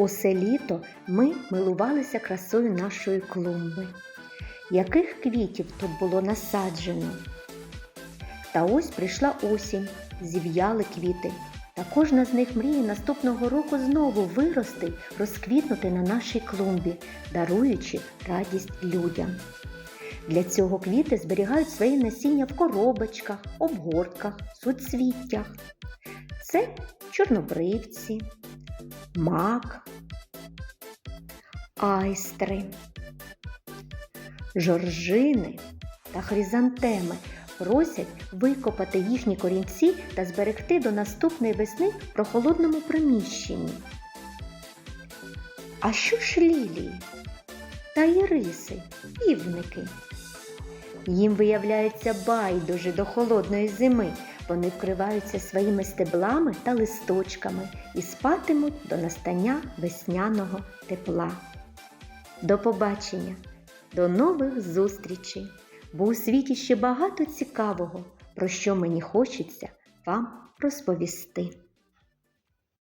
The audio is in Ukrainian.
Усе літо ми милувалися красою нашої клумби. Яких квітів тут було насаджено? Та ось прийшла осінь, зів'яли квіти. Та кожна з них мріє наступного року знову вирости, розквітнути на нашій клумбі, даруючи радість людям. Для цього квіти зберігають своє насіння в коробочках, обгортках, суцвіттях. Це чорнобривці, мак, айстри, жоржини та хризантеми просять викопати їхні корінці та зберегти до наступної весни в прохолодному приміщенні. А що ж лілії та іриси, півники? Їм виявляється байдуже до холодної зими. Вони вкриваються своїми стеблами та листочками і спатимуть до настання весняного тепла. До побачення, до нових зустрічей! Бо у світі ще багато цікавого, про що мені хочеться вам розповісти.